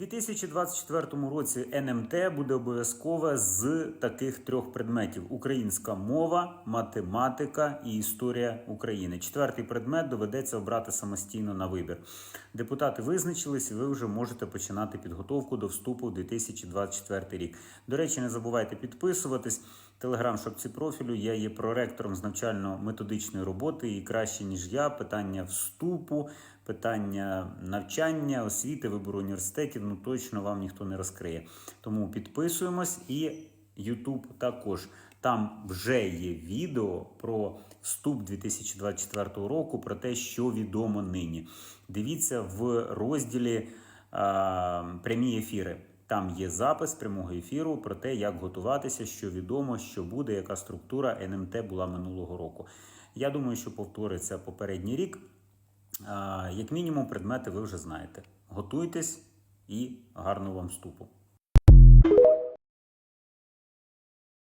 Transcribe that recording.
2024 році НМТ буде обов'язкове з таких трьох предметів: українська мова, математика і історія України. Четвертий предмет доведеться обрати самостійно на вибір. Депутати визначились, і ви вже можете починати підготовку до вступу в 2024 рік. До речі, не забувайте підписуватись. Телеграм-шопці профілю. Я є проректором з навчально-методичної роботи і краще ніж я. Питання вступу, питання навчання, освіти, вибору університетів. Ну точно вам ніхто не розкриє. Тому підписуємось і YouTube також. Там вже є відео про вступ 2024 року, про те, що відомо нині. Дивіться в розділі а, прямі ефіри. Там є запис прямого ефіру про те, як готуватися, що відомо, що буде, яка структура НМТ була минулого року. Я думаю, що повториться попередній рік. А, Як мінімум, предмети ви вже знаєте. Готуйтесь і гарного вам вступу.